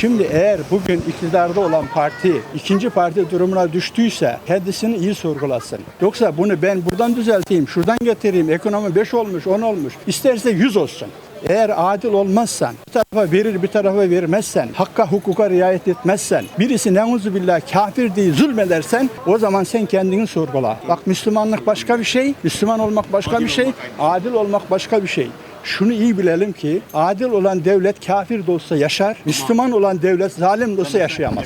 Şimdi eğer bugün iktidarda olan parti ikinci parti durumuna düştüyse kendisini iyi sorgulasın. Yoksa bunu ben buradan düzelteyim, şuradan getireyim, ekonomi 5 olmuş, 10 olmuş, isterse 100 olsun. Eğer adil olmazsan, bir tarafa verir bir tarafa vermezsen, hakka hukuka riayet etmezsen, birisi neuzu billah kafir diye zulmedersen o zaman sen kendini sorgula. Bak Müslümanlık başka bir şey, Müslüman olmak başka bir şey, adil olmak başka bir şey. Şunu iyi bilelim ki adil olan devlet kafir de olsa yaşar, Müslüman olan devlet zalim de olsa yaşayamaz.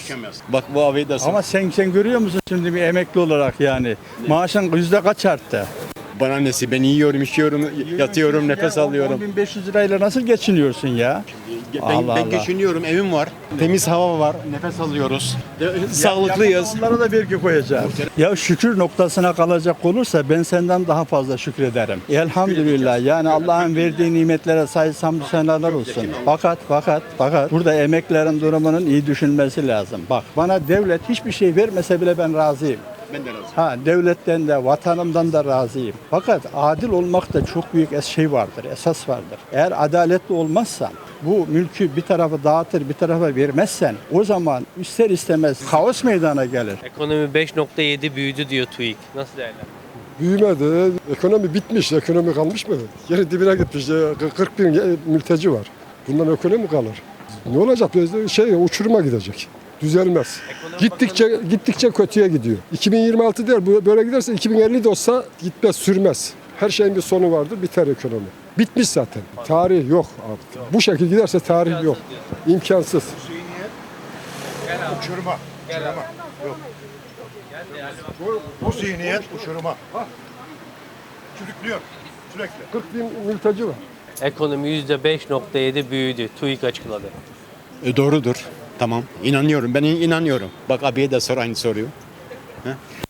Bak bu abi de Ama sen sen görüyor musun şimdi bir emekli olarak yani maaşın yüzde kaç arttı? bana nesi ben yiyorum, içiyorum, yatıyorum, nefes alıyorum. 1500 lirayla nasıl geçiniyorsun ya? Ben, Allah ben Allah. geçiniyorum, evim var, temiz hava var, nefes alıyoruz. Sağlıklıyız. Onlara da vergi koyacağız. Ya şükür noktasına kalacak olursa ben senden daha fazla şükrederim. Elhamdülillah yani Allah'ın verdiği nimetlere sayısı hamdü senalar olsun. Fakat fakat fakat burada emeklerin durumunun iyi düşünmesi lazım. Bak bana devlet hiçbir şey vermese bile ben razıyım. Ben de razıyım. Ha devletten de vatanımdan da razıyım. Fakat adil olmakta çok büyük şey vardır, esas vardır. Eğer adaletli olmazsan bu mülkü bir tarafa dağıtır, bir tarafa vermezsen o zaman ister istemez kaos meydana gelir. Ekonomi 5.7 büyüdü diyor TÜİK. Nasıl değerlendiriyorsun? Büyümedi. Ekonomi bitmiş. Ekonomi kalmış mı? Yeri dibine gitmiş. Ya, 40 bin mülteci var. Bundan ekonomi kalır. Ne olacak? Şey uçuruma gidecek. Düzelmez. Gittikçe gittikçe kötüye gidiyor. 2026 der bu böyle giderse 2050 de olsa gitmez, sürmez. Her şeyin bir sonu vardır, biter ekonomi. Bitmiş zaten. Tarih yok abi. Bu şekilde giderse tarih yok. İmkansız. Uçuruma. Uçuruma. Yok. Bu, bu zihniyet uçuruma. Sürüklüyor. Sürekli. 40 bin mülteci var. Ekonomi %5.7 büyüdü. TÜİK açıkladı. E, doğrudur. Tamam. İnanıyorum. Ben in- inanıyorum. Bak abiye de sor aynı soruyu.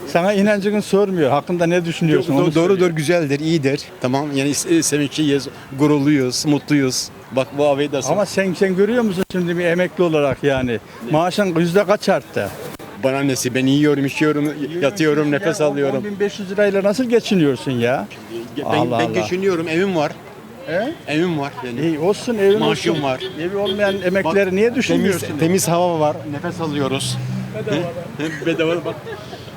Sana inancını sormuyor. Hakkında ne düşünüyorsun? Do- doğrudur, güzeldir, iyidir. Tamam. Yani e, sevinçliyiz, gururluyuz, mutluyuz. Bak bu abiye de sor. Ama sen sen görüyor musun şimdi bir emekli olarak yani maaşın yüzde kaç arttı? Bana nesi ben yiyorum, içiyorum, yatıyorum, nefes Ya, alıyorum. 10.500 lirayla nasıl geçiniyorsun ya? Ben, Allah ben Allah. geçiniyorum, evim var. He? Evim var benim. İyi olsun evin Maaşım olsun. var. Evi olmayan emekleri Bak, niye Temiz, düşünmüyorsun? temiz hava var, nefes alıyoruz. Bedava. Bedava bak.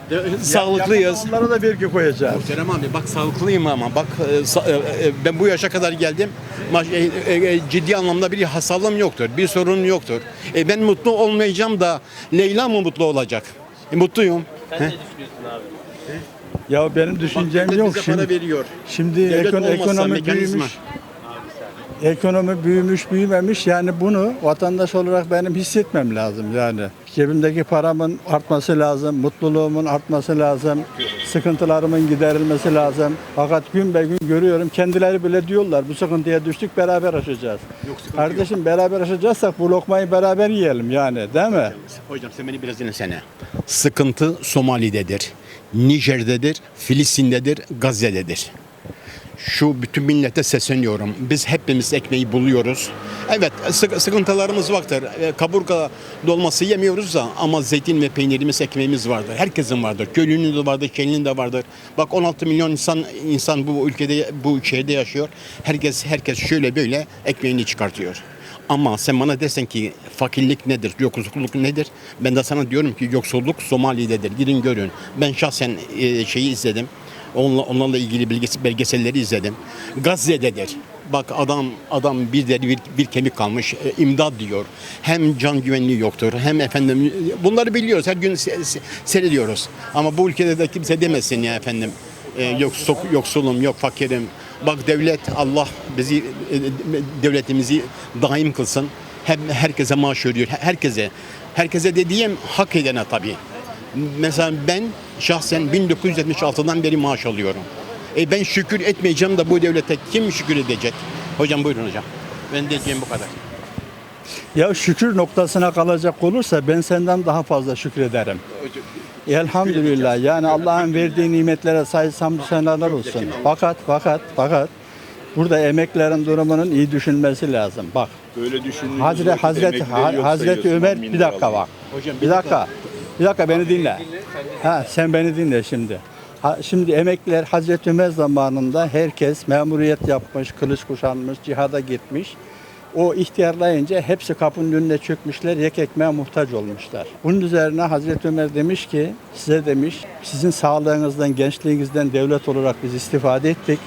De- Sağlıklıyız. Onlara da vergi koyacağız. Muhterem abi bak sağlıklıyım ama bak e, sa- e, e, ben bu yaşa kadar geldim e, e, e, ciddi anlamda bir hastalığım yoktur bir sorunum yoktur. E, ben mutlu olmayacağım da Leyla mı mutlu olacak? E, mutluyum. Sen ne düşünüyorsun abi? Ya benim düşüncem Devlet yok bize para şimdi. veriyor. Şimdi Devlet ekon- ekonomi mekanizma. büyümüş. Ekonomi büyümüş büyümemiş yani bunu vatandaş olarak benim hissetmem lazım yani. Cebimdeki paramın artması lazım, mutluluğumun artması lazım, sıkıntılarımın giderilmesi lazım. Fakat gün be gün görüyorum kendileri bile diyorlar bu sıkıntıya düştük beraber aşacağız. Yok, Kardeşim beraber aşacaksak bu lokmayı beraber yiyelim yani değil mi? Hocam sen beni biraz dinlesene. Sıkıntı Somali'dedir, Nijer'dedir, Filistin'dedir, Gazze'dedir. Şu bütün millete sesleniyorum. Biz hepimiz ekmeği buluyoruz. Evet sık- sıkıntılarımız vardır. E, Kaburga dolması yemiyoruz da ama zeytin ve peynirimiz ekmeğimiz vardır. Herkesin vardır. Köylünün de vardır, kelinin de vardır. Bak 16 milyon insan insan bu ülkede bu şehirde yaşıyor. Herkes herkes şöyle böyle ekmeğini çıkartıyor. Ama sen bana desen ki fakirlik nedir, yoksulluk nedir? Ben de sana diyorum ki yoksulluk Somali'dedir. Gidin görün. Ben şahsen e, şeyi izledim. Onunla, onlarla ilgili belges- belgeselleri izledim. Gazze'dedir. Bak adam adam bir deri bir, bir kemik kalmış. E, imdat diyor. Hem can güvenliği yoktur hem efendim bunları biliyoruz. Her gün se- se- seyrediyoruz. Ama bu ülkede de kimse demesin ya efendim. E, yok sok- yoksulum, yok fakirim. Bak devlet Allah bizi e, devletimizi daim kılsın. Hem herkese maaş veriyor. Herkese. Herkese dediğim hak edene tabii. Mesela ben şahsen 1976'dan beri maaş alıyorum. E ben şükür etmeyeceğim de bu devlete kim şükür edecek? Hocam buyurun hocam. Ben diyeceğim bu kadar. Ya şükür noktasına kalacak olursa ben senden daha fazla şükrederim. Elhamdülillah yani Allah'ın verdiği nimetlere sayısı hamdü senalar olsun. Fakat fakat fakat burada emeklerin durumunun iyi düşünmesi lazım. Bak Böyle düşündüğünüz Hazreti vakit Hazreti Ömer bir dakika bak. Bir dakika. Bir dakika beni dinle. Ha sen beni dinle şimdi. Ha, şimdi emekliler Hazreti Ömer zamanında herkes memuriyet yapmış, kılıç kuşanmış, cihada gitmiş. O ihtiyarlayınca hepsi kapının önüne çökmüşler, yek ekmeğe muhtaç olmuşlar. Bunun üzerine Hazreti Ömer demiş ki, size demiş, sizin sağlığınızdan, gençliğinizden devlet olarak biz istifade ettik.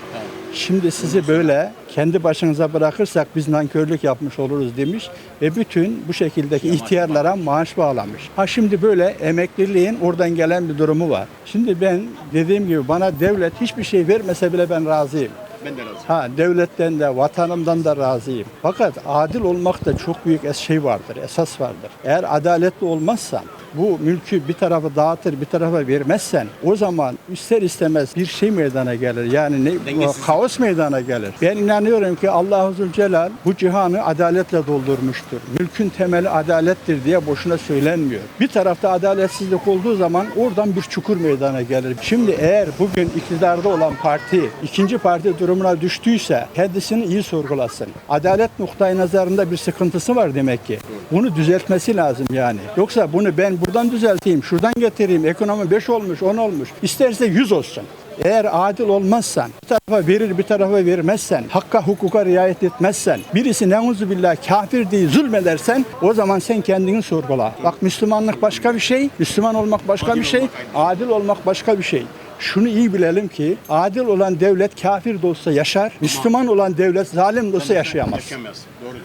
Şimdi sizi böyle kendi başınıza bırakırsak biz nankörlük yapmış oluruz demiş ve bütün bu şekildeki ihtiyarlara maaş bağlamış. Ha şimdi böyle emekliliğin oradan gelen bir durumu var. Şimdi ben dediğim gibi bana devlet hiçbir şey vermese bile ben razıyım. Ben de razıyım. Ha devletten de vatanımdan da razıyım. Fakat adil olmakta çok büyük şey vardır, esas vardır. Eğer adaletli olmazsan bu mülkü bir tarafa dağıtır, bir tarafa vermezsen o zaman ister istemez bir şey meydana gelir. Yani ne Dengesizlik. kaos meydana gelir. Ben inanıyorum ki Allah Zülcelal bu cihanı adaletle doldurmuştur. Mülkün temeli adalettir diye boşuna söylenmiyor. Bir tarafta adaletsizlik olduğu zaman oradan bir çukur meydana gelir. Şimdi eğer bugün iktidarda olan parti ikinci parti durumuna düştüyse kendisini iyi sorgulasın. Adalet noktayı nazarında bir sıkıntısı var demek ki. Bunu düzeltmesi lazım yani. Yoksa bunu ben buradan düzelteyim, şuradan getireyim. Ekonomi 5 olmuş, 10 olmuş. İsterse 100 olsun. Eğer adil olmazsan, bir tarafa verir bir tarafa vermezsen, hakka hukuka riayet etmezsen, birisi neuzu billah kafir diye zulmedersen o zaman sen kendini sorgula. Bak Müslümanlık başka bir şey, Müslüman olmak başka bir şey, adil olmak başka bir şey. Şunu iyi bilelim ki adil olan devlet kafir de olsa yaşar, Müslüman olan devlet zalim de olsa yaşayamaz. Yaşamaz. Doğrudur.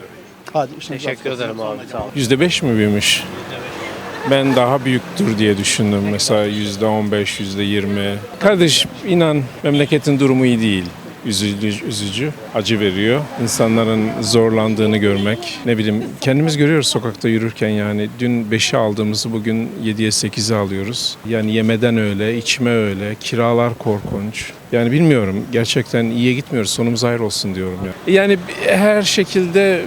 Hadi Teşekkür ederim abi. Sağ ol. %5 mi büyümüş? Ben daha büyüktür diye düşündüm. Mesela %15, %20. Kardeş inan memleketin durumu iyi değil. Üzücü, üzücü, acı veriyor. İnsanların zorlandığını görmek. Ne bileyim kendimiz görüyoruz sokakta yürürken yani. Dün 5'i aldığımızı bugün 7'ye 8'e alıyoruz. Yani yemeden öyle, içme öyle, kiralar korkunç. Yani bilmiyorum gerçekten iyiye gitmiyoruz. Sonumuz hayır olsun diyorum ya. Yani her şekilde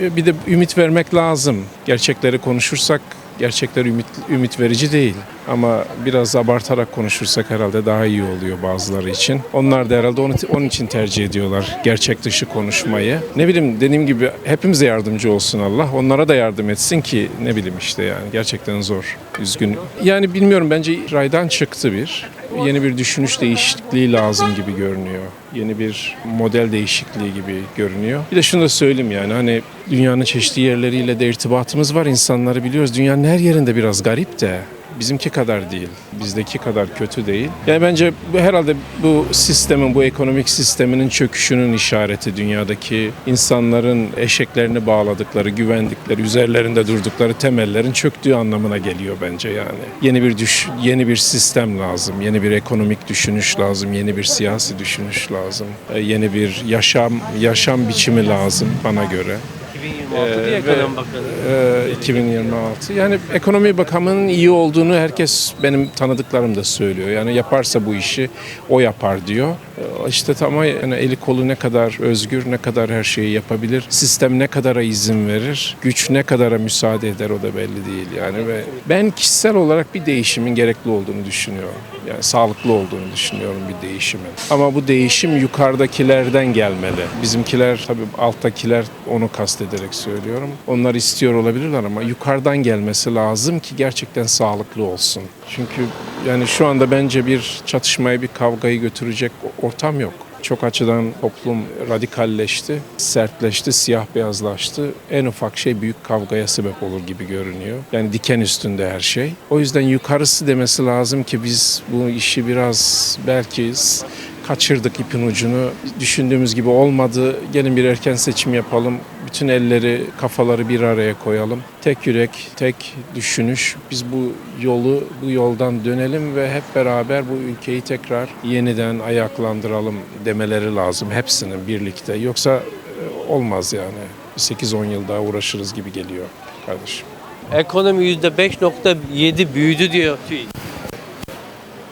e, bir de ümit vermek lazım. Gerçekleri konuşursak gerçekler ümit, ümit verici değil. Ama biraz abartarak konuşursak herhalde daha iyi oluyor bazıları için. Onlar da herhalde onu, onun için tercih ediyorlar gerçek dışı konuşmayı. Ne bileyim dediğim gibi hepimize yardımcı olsun Allah. Onlara da yardım etsin ki ne bileyim işte yani gerçekten zor. Üzgün. Yani bilmiyorum bence raydan çıktı bir. Yeni bir düşünüş değişikliği lazım gibi görünüyor. Yeni bir model değişikliği gibi görünüyor. Bir de şunu da söyleyeyim yani hani dünyanın çeşitli yerleriyle de irtibatımız var. İnsanları biliyoruz. Dünyanın her yerinde biraz garip de bizimki kadar değil. Bizdeki kadar kötü değil. Yani bence bu herhalde bu sistemin, bu ekonomik sisteminin çöküşünün işareti dünyadaki insanların eşeklerini bağladıkları, güvendikleri, üzerlerinde durdukları temellerin çöktüğü anlamına geliyor bence yani. Yeni bir düş, yeni bir sistem lazım, yeni bir ekonomik düşünüş lazım, yeni bir siyasi düşünüş lazım, e, yeni bir yaşam yaşam biçimi lazım bana göre. 2026 diye Ee, ve- ekonomi bakanı. Ee, 2026. Yani ekonomi bakanının iyi olduğunu herkes benim tanıdıklarım da söylüyor. Yani yaparsa bu işi o yapar diyor. Ee, İşte ama yani eli kolu ne kadar özgür, ne kadar her şeyi yapabilir, sistem ne kadara izin verir, güç ne kadara müsaade eder o da belli değil yani ve ben kişisel olarak bir değişimin gerekli olduğunu düşünüyorum. Yani sağlıklı olduğunu düşünüyorum bir değişimin. Ama bu değişim yukarıdakilerden gelmeli. Bizimkiler tabii alttakiler onu kastederek söylüyorum. Onlar istiyor olabilirler ama yukarıdan gelmesi lazım ki gerçekten sağlıklı olsun. Çünkü yani şu anda bence bir çatışmayı, bir kavgayı götürecek ortam yok. Çok açıdan toplum radikalleşti, sertleşti, siyah beyazlaştı. En ufak şey büyük kavgaya sebep olur gibi görünüyor. Yani diken üstünde her şey. O yüzden yukarısı demesi lazım ki biz bu işi biraz belki kaçırdık ipin ucunu. Düşündüğümüz gibi olmadı. Gelin bir erken seçim yapalım. Bütün elleri, kafaları bir araya koyalım. Tek yürek, tek düşünüş. Biz bu yolu, bu yoldan dönelim ve hep beraber bu ülkeyi tekrar yeniden ayaklandıralım demeleri lazım hepsinin birlikte. Yoksa e, olmaz yani. 8-10 yıl daha uğraşırız gibi geliyor kardeşim. Ekonomi %5.7 büyüdü diyor TÜİK.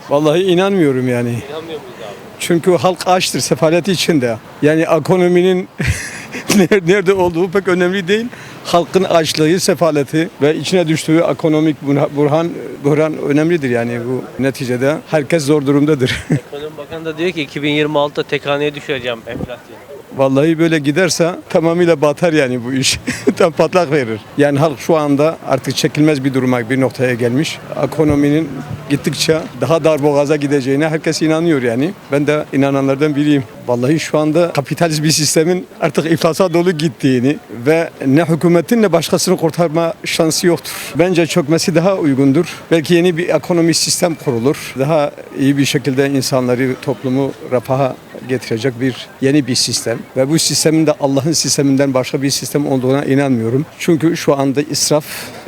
Vallahi inanmıyorum yani. İnanmıyor muyuz abi? Çünkü halk açtır, sefalet içinde. Yani ekonominin nerede olduğu pek önemli değil. Halkın açlığı, sefaleti ve içine düştüğü ekonomik burhan, buhran önemlidir yani bu neticede. Herkes zor durumdadır. Ekonomi Bakanı da diyor ki 2026'da tek haneye düşüreceğim enflasyonu. Vallahi böyle giderse tamamıyla batar yani bu iş. Tam patlak verir. Yani halk şu anda artık çekilmez bir duruma bir noktaya gelmiş. Ekonominin gittikçe daha dar boğaza gideceğine herkes inanıyor yani. Ben de inananlardan biriyim. Vallahi şu anda kapitalist bir sistemin artık iflasa dolu gittiğini ve ne hükümetin ne başkasını kurtarma şansı yoktur. Bence çökmesi daha uygundur. Belki yeni bir ekonomi sistem kurulur. Daha iyi bir şekilde insanları, toplumu refaha getirecek bir yeni bir sistem. Ve bu sistemin de Allah'ın sisteminden başka bir sistem olduğuna inanmıyorum. Çünkü şu anda israf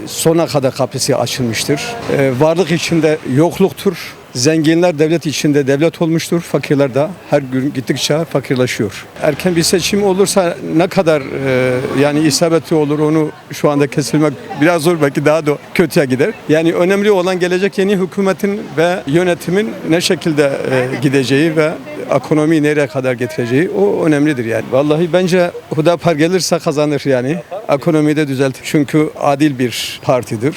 sona kadar kapısı açılmıştır. Ee, varlık içinde yokluktur. Zenginler devlet içinde devlet olmuştur. Fakirler de her gün gittikçe fakirleşiyor. Erken bir seçim olursa ne kadar e, yani isabetli olur onu şu anda kesilmek biraz zor belki daha da kötüye gider. Yani önemli olan gelecek yeni hükümetin ve yönetimin ne şekilde e, gideceği ve ekonomiyi nereye kadar getireceği o önemlidir yani. Vallahi bence Hüdapar gelirse kazanır yani. Ekonomiyi de düzeltir. Çünkü adil bir partidir.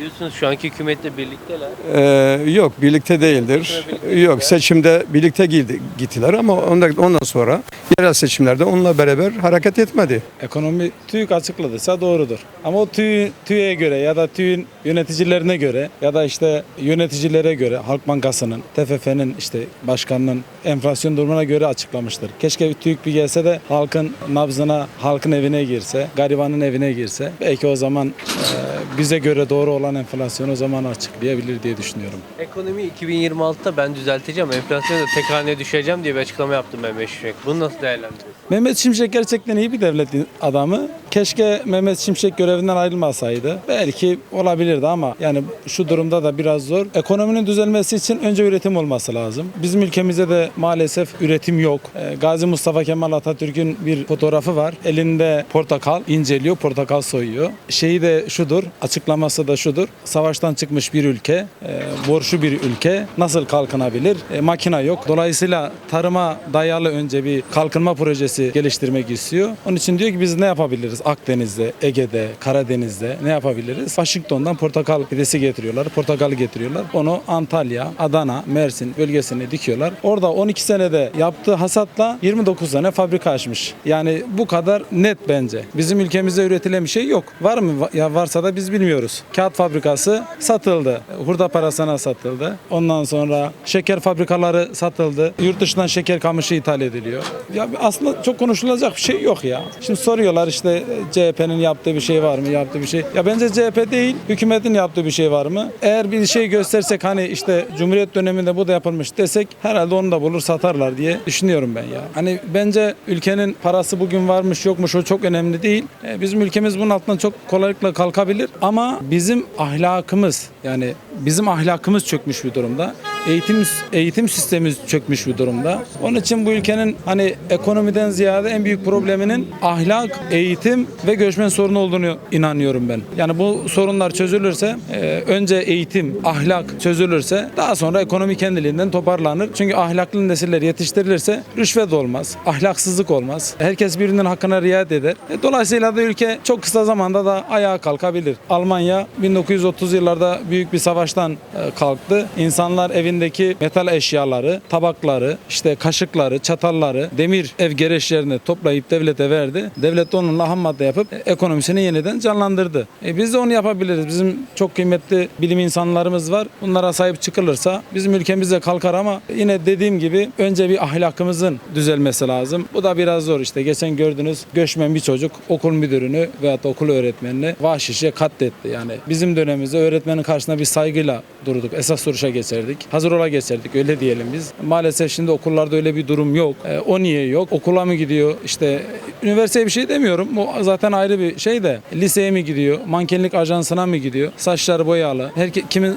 Biliyorsunuz şu anki hükümetle birlikteler. Ee, yok birlikte değildir. Yok seçimde birlikte girdi- gittiler ama ondan, ondan sonra yerel seçimlerde onunla beraber hareket etmedi. Ekonomi TÜİK açıkladıysa doğrudur. Ama o TÜİ, TÜİ'ye göre ya da TÜİ'nin yöneticilerine göre ya da işte yöneticilere göre Halk Bankası'nın, TFF'nin işte başkanının enflasyon durumuna göre açıklamıştır. Keşke TÜİK bir gelse de halkın nabzına, halkın evine girse, garibanın evine girse. Belki o zaman e, bize göre doğru olan enflasyonu o zaman açıklayabilir diye düşünüyorum. Ekonomi 2026'da ben düzelteceğim, enflasyonu da tek haneye düşeceğim diye bir açıklama yaptım Mehmet Şimşek. Bunu nasıl değerlendiriyorsun? Mehmet Şimşek gerçekten iyi bir devlet adamı. Keşke Mehmet Şimşek görevinden ayrılmasaydı. Belki olabilirdi ama yani şu durumda da biraz zor. Ekonominin düzelmesi için önce üretim olması lazım. Bizim ülkemizde de maalesef üretim yok. Ee, Gazi Mustafa Kemal Atatürk'ün bir fotoğrafı var. Elinde portakal inceliyor, portakal soyuyor. Şeyi de şudur, açıklaması da şudur. Savaştan çıkmış bir ülke, e, borçlu bir ülke nasıl kalkınabilir? E, makina yok. Dolayısıyla tarıma dayalı önce bir kalkınma projesi geliştirmek istiyor. Onun için diyor ki biz ne yapabiliriz? Akdeniz'de, Ege'de, Karadeniz'de ne yapabiliriz? Washington'dan portakal pidesi getiriyorlar, portakal getiriyorlar. Onu Antalya, Adana, Mersin bölgesine dikiyorlar. Orada 12 senede yaptığı hasatla 29 tane fabrika açmış. Yani bu kadar net bence. Bizim ülkemizde üretilen bir şey yok. Var mı? Ya varsa da biz bilmiyoruz. Kağıt fabrikası satıldı. Hurda parasına satıldı. Ondan sonra şeker fabrikaları satıldı. Yurt dışından şeker kamışı ithal ediliyor. Ya aslında çok konuşulacak bir şey yok ya. Şimdi soruyorlar işte CHP'nin yaptığı bir şey var mı? Yaptığı bir şey. Ya bence CHP değil, hükümetin yaptığı bir şey var mı? Eğer bir şey göstersek hani işte Cumhuriyet döneminde bu da yapılmış desek herhalde onu da bulur satarlar diye düşünüyorum ben ya. Hani bence ülkenin parası bugün varmış yokmuş o çok önemli değil. E, Bizim ülkemiz bunun altından çok kolaylıkla kalkabilir ama bizim ahlakımız yani bizim ahlakımız çökmüş bir durumda. Eğitim eğitim sistemimiz çökmüş bir durumda. Onun için bu ülkenin hani ekonomiden ziyade en büyük probleminin ahlak, eğitim ve göçmen sorunu olduğunu inanıyorum ben. Yani bu sorunlar çözülürse e, önce eğitim, ahlak çözülürse daha sonra ekonomi kendiliğinden toparlanır. Çünkü ahlaklı nesiller yetiştirilirse rüşvet olmaz, ahlaksızlık olmaz. Herkes birbirinin hakkına riayet eder. E, Dolayısıyla da ülke çok kısa zamanda da ayağa kalkabilir. Almanya 1930 yıllarda büyük bir savaştan e, kalktı. İnsanlar evindeki metal eşyaları, tabakları, işte kaşıkları, çatalları, demir ev gereçlerini toplayıp devlete verdi. Devlet de onunla ham madde yapıp ekonomisini yeniden canlandırdı. E, biz de onu yapabiliriz. Bizim çok kıymetli bilim insanlarımız var. Bunlara sahip çıkılırsa bizim ülkemiz de kalkar ama yine dediğim gibi önce bir ahlakımızın düzelmesi lazım. Bu da biraz zor işte. Geçen gördünüz göçmen bir çocuk okul müdürünü veyahut okul öğretmenini vahşice katletti. Yani bizim dönemimizde öğretmenin karşısında bir saygıyla durduk. Esas duruşa geçerdik. Hazır ola geçerdik öyle diyelim biz. Maalesef şimdi okullarda öyle bir durum yok. E, o niye yok? Okula mı gidiyor? İşte üniversiteye bir şey demiyorum. Bu zaten ayrı bir şey de. Liseye mi gidiyor? Mankenlik ajansına mı gidiyor? Saçları boyalı. Herke, kimin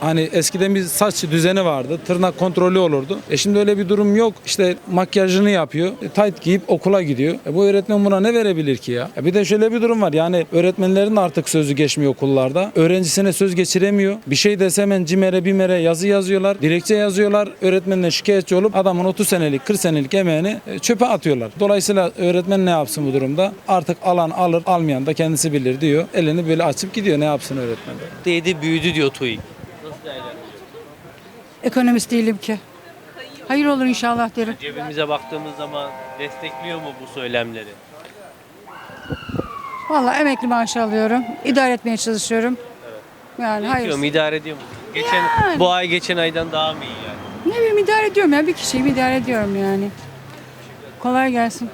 hani eskiden bir saç düzeni vardı. Tırnak kontrolü olurdu. E şimdi öyle bir durum yok. İşte makyajını yapıyor. E, tight giyip okula gidiyor. E, bu öğretmen buna ne verebilir ki ya? E, bir de şöyle bir durum var. Yani öğretmenlerin artık sözü geçmiyor okullarda. Öğrencisine söz geçiremiyor. Bir şey dese hemen cimere bimere yazı yazıyorlar. Dilekçe yazıyorlar. Öğretmenine şikayetçi olup adamın 30 senelik 40 senelik emeğini e, çöpe atıyorlar. Dolayısıyla öğretmen ne yapsın bu durumda? Artık alan alır almayan da kendisi bilir diyor. Elini böyle açıp gidiyor. Ne yapsın öğretmen? %7 büyüdü diyor TÜİK. Nasıl değerlendiriyorsun? Ekonomist değilim ki. Hayır olur inşallah derim. Cebimize baktığımız zaman destekliyor mu bu söylemleri? Vallahi emekli maaşı alıyorum. İdare etmeye çalışıyorum. Yani hayır. İdare ediyor musun? Geçen Yani. bu ay geçen aydan daha mı iyi yani? Ne bileyim idare ediyorum ya. Bir kişiyi idare ediyorum yani. Kolay gelsin.